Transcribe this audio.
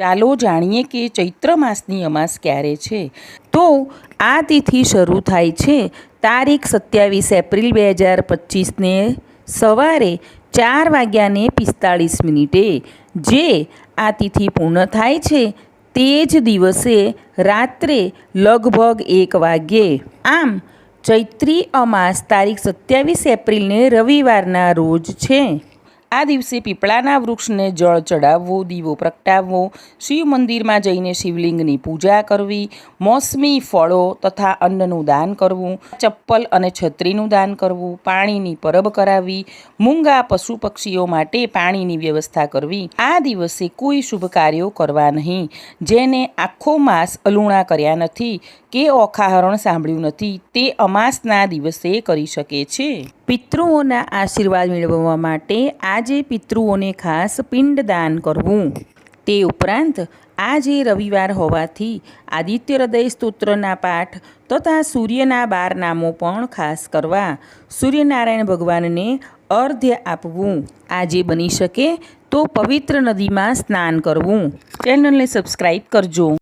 ચાલો જાણીએ કે ચૈત્ર માસની અમાસ ક્યારે છે? તો આ તિથિ શરૂ થાય છે તારીખ સત્યાવીસ એપ્રિલ બે હજાર પચીસને સવારે ચાર વાગ્યાને પિસ્તાળીસ મિનિટે. જે આ તિથિ પૂર્ણ થાય છે તે જ દિવસે રાત્રે લગભગ એક વાગ્યે. આમ, ચૈત્રી અમાસ તારીખ સત્યાવીસ એપ્રિલને રવિવારના રોજ છે. આ દિવસે પીપળાના વૃક્ષને જળ ચડાવવું, દીવો પ્રગટાવવો, શિવ મંદિરમાં જઈને શિવલિંગની પૂજા કરવી, મોસમી ફળો તથા અન્નનું દાન કરવું, ચપ્પલ અને છત્રીનું દાન કરવું, પાણીની પરબ કરાવવી મૂંગા પશુ પક્ષીઓ માટે પાણીની વ્યવસ્થા કરવી. આ દિવસે કોઈ શુભ કાર્યો કરવા નહીં. જેને આખો માસ અલુણા કર્યા નથી, કે ઓખાહરણ સાંભળ્યું નથી, તે અમાસના દિવસે કરી શકે છે. પિતૃઓના આશીર્વાદ મેળવવા માટે આજે પિતૃઓને ખાસ પિંડદાન કરવું. તે ઉપરાંત, આજે રવિવાર હોવાથી આદિત્ય હૃદય સ્તોત્રના પાઠ તથા સૂર્યના બાર નામો પણ ખાસ કરવા. સૂર્યનારાયણ ભગવાનને અર્ધ્ય આપવું. આજે બની શકે તો પવિત્ર નદીમાં સ્નાન કરવું. ચેનલને સબસ્ક્રાઈબ કરજો.